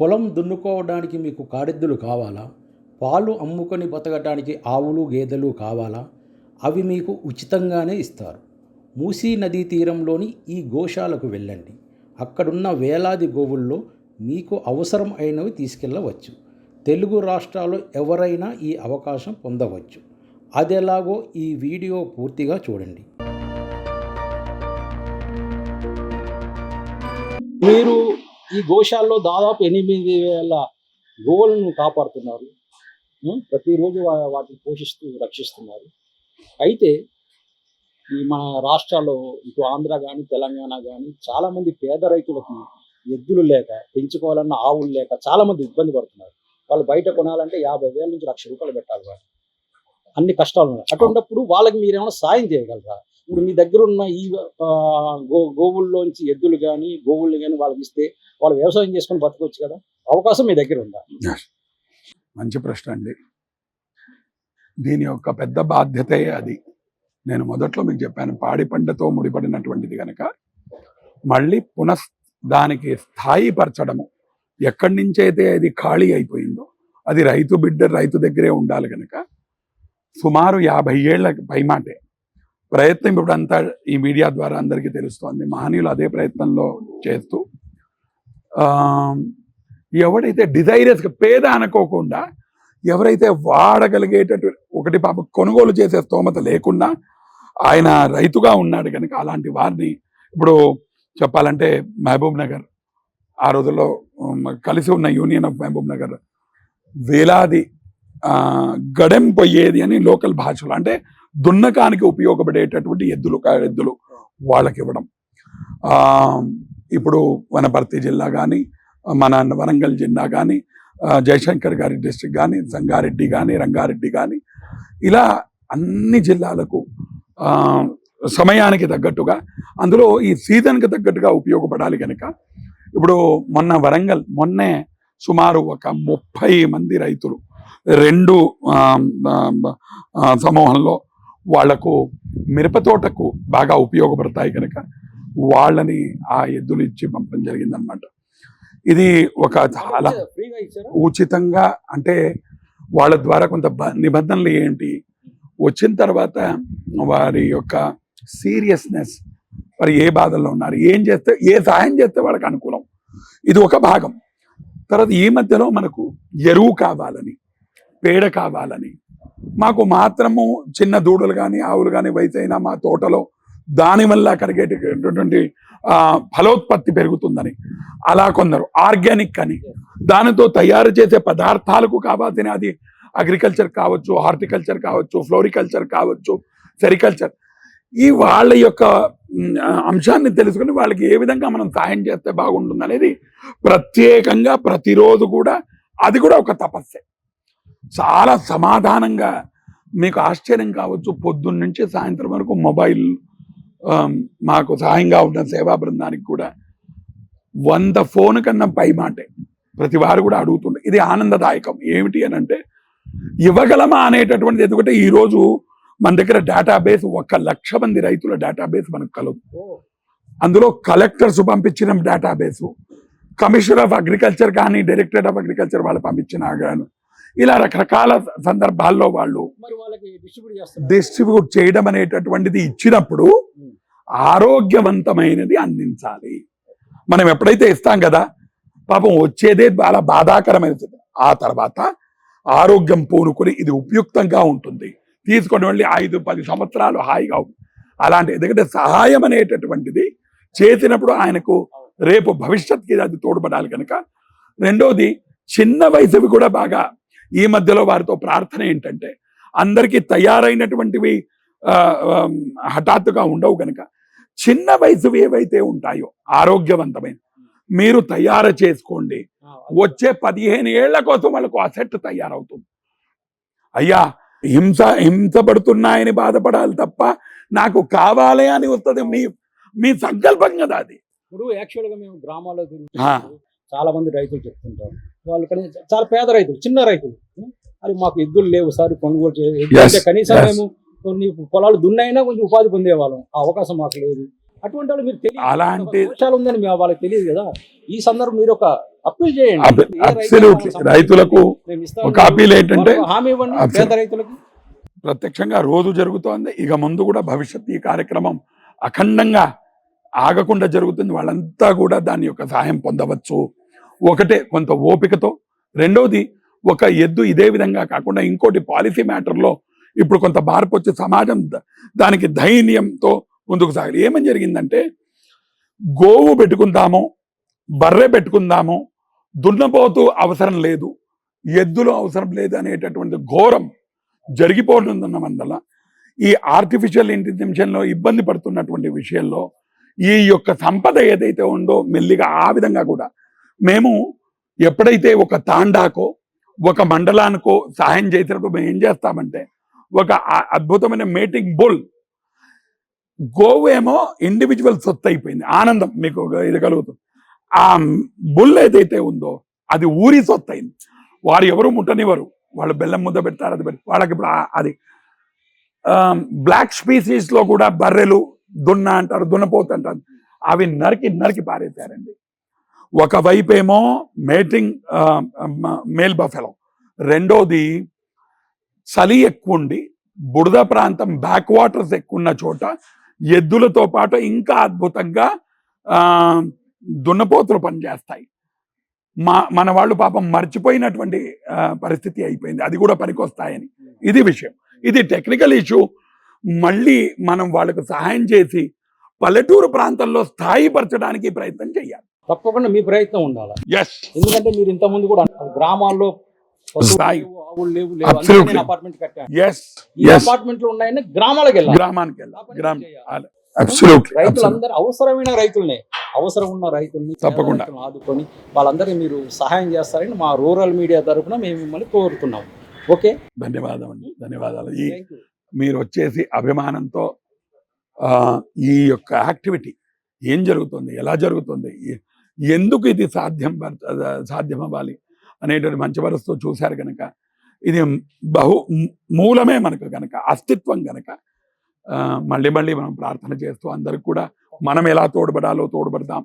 పొలం దున్నుకోవడానికి మీకు కాడెద్దులు కావాలా? పాలు అమ్ముకొని బతకడానికి ఆవులు గేదెలు కావాలా? అవి మీకు ఉచితంగానే ఇస్తారు. మూసీ నదీ తీరంలోని ఈ గోశాలకు వెళ్ళండి. అక్కడున్న వేలాది గోవుల్లో మీకు అవసరం అయినవి తీసుకెళ్ళవచ్చు. తెలుగు రాష్ట్రాల్లో ఎవరైనా ఈ అవకాశం పొందవచ్చు. అదెలాగో ఈ వీడియో పూర్తిగా చూడండి. మీరు ఈ గోశాల్లో దాదాపు ఎనిమిది వేల గోవులను కాపాడుతున్నారు. ప్రతిరోజు వాటిని పోషిస్తూ రక్షిస్తున్నారు. అయితే ఈ మన రాష్ట్రాల్లో ఇటు ఆంధ్ర కానీ తెలంగాణ కానీ చాలా మంది పేద రైతులకి ఎద్దులు లేక పెంచుకోవాలన్న ఆవులు లేక చాలా మంది ఇబ్బంది పడుతున్నారు. వాళ్ళు బయట కొనాలంటే యాభై వేల నుంచి లక్ష రూపాయలు పెట్టాలి వాళ్ళు. అన్ని కష్టాలు ఉన్నాయి. అటువంటిప్పుడు వాళ్ళకి మీరు ఏమైనా సాయం చేయగలరా? ఇప్పుడు మీ దగ్గర ఉన్న ఈ గో గోవుల్లోంచి ఎద్దులు కానీ గోవులు కానీ వాళ్ళకి ఇస్తే వాళ్ళు వ్యవసాయం చేసుకొని బతకొచ్చు కదా? అవకాశం మీ దగ్గర ఉందా? మంచి ప్రశ్న అండి. దీని యొక్క పెద్ద బాధ్యతే అది. నేను మొదట్లో మీకు చెప్పాను పాడి పంటతో ముడిపడినటువంటిది కనుక మళ్ళీ పునః దానికి స్థాయిపరచడము. ఎక్కడి నుంచి అయితే అది ఖాళీ అయిపోయిందో అది రైతు బిడ్డ రైతు దగ్గరే ఉండాలి కనుక సుమారు యాభై ఏళ్ళ పైమాటే. ప్రయత్నం ఇప్పుడు అంతా ఈ మీడియా ద్వారా అందరికీ తెలుస్తోంది. మహనీయులు అదే ప్రయత్నంలో చేస్తూ ఎవడైతే డిజైరస్గా పేద అనుకోకుండా ఎవరైతే వాడగలిగేటట్టు ఒకటి పాప కొనుగోలు చేసే స్తోమత లేకుండా ఆయన రైతుగా ఉన్నాడు కనుక అలాంటి వారిని ఇప్పుడు చెప్పాలంటే మహబూబ్ నగర్ ఆ రోజుల్లో కలిసి ఉన్న యూనియన్ ఆఫ్ మహబూబ్ నగర్ వేలాది గడెం పొయ్యేది అని లోకల్ భాషలో అంటే దున్నకానికి ఉపయోగపడేటటువంటి ఎద్దులు కా- ఎద్దులు వాళ్ళకి ఇవ్వడం ఇప్పుడు వనపర్తి జిల్లా కానీ మన వరంగల్ జిల్లా కానీ జయశంకర్ గారి డిస్టిక్ కానీ సంగారెడ్డి కానీ రంగారెడ్డి కానీ ఇలా అన్ని జిల్లాలకు సమయానికి తగ్గట్టుగా అందులో ఈ సీజన్కి తగ్గట్టుగా ఉపయోగపడాలి కనుక ఇప్పుడు మొన్న వరంగల్ మొన్నే సుమారు ఒక ముప్పై మంది రైతులు రెండు సమూహంలో వాళ్ళకు మిరప తోటకు బాగా ఉపయోగపడతాయి కనుక వాళ్ళని ఆ ఎద్దులు ఇచ్చి పంపడం జరిగిందనమాట ఇది ఒక చాలా ఉచితంగా అంటే వాళ్ళ ద్వారా కొంత బ- నిబంధనలు ఏంటి? వచ్చిన తర్వాత వారి యొక్క సీరియస్నెస్ వారు ఏ బాధల్లో ఉన్నారు? ఏం చేస్తే ఏ సహాయం చేస్తే వాళ్ళకి అనుకూలం? ఇది ఒక భాగం. తర్వాత ఈ మధ్యలో మనకు ఎరువు కావాలని పేడ కావాలని మాకు మాత్రము చిన్న దూడలు కానీ ఆవులు కానీ వయసు మా తోటలో దానివల్ల కలిగేటటువంటి ఫలోత్పత్తి పెరుగుతుందని. అలా కొందరు ఆర్గానిక్ అని. దానితో తయారు చేసే పదార్థాలకు కావాల్సిన అది అగ్రికల్చర్ కావచ్చు హార్టికల్చర్ కావచ్చు ఫ్లోరికల్చర్ కావచ్చు సెరికల్చర్. ఈ వాళ్ళ యొక్క అంశాన్ని తెలుసుకుని వాళ్ళకి ఏ విధంగా మనం సాయం చేస్తే బాగుంటుంది అనేది ప్రత్యేకంగా ప్రతిరోజు కూడా అది కూడా ఒక తపస్సే. చాలా సమాధానంగా మీకు ఆశ్చర్యం కావచ్చు. పొద్దున్న నుంచి సాయంత్రం వరకు మొబైల్ మాకు సహాయంగా ఉన్న సేవా బృందానికి కూడా వంద ఫోన్ కన్నా పై మాటే ప్రతి వారు కూడా అడుగుతుండే. ఇది ఆనందదాయకం. ఏమిటి అని అంటే ఇవ్వగలమా అనేటటువంటిది. ఎందుకంటే ఈ రోజు మన దగ్గర డేటాబేస్ ఒక లక్ష మంది రైతుల డేటాబేస్ మనకు కలదు. అందులో కలెక్టర్స్ పంపించిన డేటాబేసు కమిషనర్ ఆఫ్ అగ్రికల్చర్ కానీ డైరెక్టరేట్ ఆఫ్ అగ్రికల్చర్ వాళ్ళు పంపించిన ఇలా రకరకాల సందర్భాల్లో వాళ్ళు డిస్ట్రిబ్యూట్ చేయడం అనేటటువంటిది ఇచ్చినప్పుడు ఆరోగ్యవంతమైనది అందించాలి. మనం ఎప్పుడైతే ఇస్తాం కదా పాపం వచ్చేదే చాలా బాధాకరమైనది ఆ తర్వాత ఆరోగ్యం పూనుకొని ఇది ఉపయుక్తంగా ఉంటుంది. తీసుకొని వెళ్ళి ఐదు పది సంవత్సరాలు హాయిగా అలాంటి ఎందుకంటే సహాయం అనేటటువంటిది చేసినప్పుడు ఆయనకు రేపు భవిష్యత్తుకి అది తోడ్పడాలి కనుక. రెండోది చిన్న వయసువి కూడా బాగా ఈ మధ్యలో వారితో ప్రార్థన ఏంటంటే అందరికీ తయారైనటువంటివి హఠాత్తుగా ఉండవు కనుక చిన్న వయసు ఏవైతే ఉంటాయో ఆరోగ్యవంతమైన మీరు తయారు చేసుకోండి. వచ్చే పదిహేను ఏళ్ళ కోసం వాళ్ళకు అసెట్ తయారవుతుంది. అయ్యా హింస హింసపడుతున్నాయని బాధపడాలి తప్ప నాకు కావాలి అని వస్తుంది మీ మీ సంకల్పం కదా అది. ఇప్పుడు యాక్చువల్గా మేము గ్రామాల్లో ఆ. తిరుగుతున్నాం చాలా మంది రైతులు చెప్తుంటారు. వాళ్ళు కనీసం చాలా పేద రైతులు చిన్న రైతులు. అది మాకు ఎద్దులు లేవు సార్ కొనుగోలు చే ఎద్దులు Yes, అంటే కనీసం. మేము కొన్ని పొలాలు దున్నైనా కొంచెం ఉపాధి పొందేవాళ్ళం. ఆ అవకాశం మాకు లేదు. అటువంటి వాళ్ళు మీరు తెలియదు. అలాంటి దోషాలు ఉందని మేము వాళ్ళకి తెలియదు కదా. ఈ సందర్భం మీరు ఒక అప్పీల్ చేయండి. రైతులకు. ఒక అప్పీల్ ఏంటంటే హామీ ఇవ్వండి. పేద రైతులకి. ప్రత్యక్షంగా రోజు జరుగుతోంది. ఇక ముందు కూడా భవిష్యత్ ఈ కార్యక్రమం అఖండంగా ఆగకుండా జరుగుతుంది. వాళ్ళంతా కూడా దాని యొక్క సహాయం పొందవచ్చు. ఒకటే కొంత ఓపికతో. రెండవది ఒక ఎద్దు ఇదే విధంగా కాకుండా ఇంకోటి పాలసీ మ్యాటర్లో ఇప్పుడు కొంత మార్పు వచ్చి సమాజం దానికి ధైర్యంతో ముందుకు సాగాలి. ఏమని జరిగిందంటే గోవు పెట్టుకుందాము బర్రె పెట్టుకుందాము దున్నపోతు అవసరం లేదు ఎద్దులు అవసరం లేదు అనేటటువంటి ఘోరం జరిగిపోతున్న వల్ల ఈ ఆర్టిఫిషియల్ ఇంటెలిజెన్స్లో ఇబ్బంది పడుతున్నటువంటి విషయంలో ఈ యొక్క సంపద ఏదైతే ఉందో మెల్లిగా ఆ విధంగా కూడా మేము ఎప్పుడైతే ఒక తాండాకో ఒక మండలానికో సహాయం చేసినప్పుడు మేము ఏం చేస్తామంటే ఒక అద్భుతమైన మేటింగ్ బుల్ గోవు ఏమో ఇండివిజువల్ సొత్తు అయిపోయింది. ఆనందం మీకు ఇది కలుగుతుంది. ఆ బుల్ ఏదైతే ఉందో అది ఊరి సొత్తు అయింది. వారు ఎవరు ముట్టనివ్వరు. వాళ్ళు బెల్లం ముద్ద పెడతారు అది పెట్టి వాళ్ళకి ఇప్పుడు ఆ- అది బ్లాక్ స్పీసీస్లో కూడా బర్రెలు దున్న అంటారు దున్నపోతు అంటారు. అవి నరికి నరికి పారేశారండి. ఒకవైపు ఏమో మేటింగ్ మేల్ బఫెలో. రెండోది చలి ఎక్కువ ఉండి బురద ప్రాంతం బ్యాక్ వాటర్స్ ఎక్కువ ఉన్న చోట ఎద్దులతో పాటు ఇంకా అద్భుతంగా దున్నపోతులు పనిచేస్తాయి. మా మన వాళ్ళు పాపం మర్చిపోయినటువంటి పరిస్థితి అయిపోయింది. అది కూడా పనికొస్తాయని. ఇది విషయం. ఇది టెక్నికల్ ఇష్యూ. మళ్ళీ మనం వాళ్ళకు సహాయం చేసి పల్లెటూరు ప్రాంతంలో స్థాయిపరచడానికి ప్రయత్నం చేయాలి తప్పకుండా మీ ప్రయత్నం ఉండాలి? ఎందుకంటే మీరు ఇంత ముందు కూడా అన్నారు, గ్రామాల్లో పశువులు స్థాయి. లేవు, ఆవులు లేవు లేవు. అందుకే Absolutely. నేను అపార్ట్మెంట్ కట్టాను. ఎస్ ఈ ఎస్ అపార్ట్మెంట్లో ఉన్నాయని గ్రామాలకు వెళ్ళాలి. గ్రామానికి వెళ్ళాలి. రైతులందరూ అవసరమైన రైతులనే. అవసరం ఉన్న రైతుల్ని తప్పకుండా. ఆదుకొని వాళ్ళందరినీ మీరు సహాయం చేస్తారని మా రూరల్ మీడియా తరఫున మేము మిమ్మల్ని కోరుతున్నాం. ఓకే? ధన్యవాదాలు అండి ధన్యవాదాలు. ఈ థ్యాంక్ యూ మీరు వచ్చేసి అభిమానంతో ఆ, ఈ యొక్క యాక్టివిటీ ఏం జరుగుతుంది? ఎలా జరుగుతుంది? ఎందుకు ఇది సాధ్యం సాధ్యం అవ్వాలి అనేటువంటి మంచి మనసుతో చూశారు కనుక ఇది బహు మూలమే మనకు కనుక అస్తిత్వం కనుక మళ్ళీ మళ్ళీ మనం ప్రార్థన చేస్తూ అందరికి కూడా మనం ఎలా తోడ్పడాలో తోడ్పడదాం.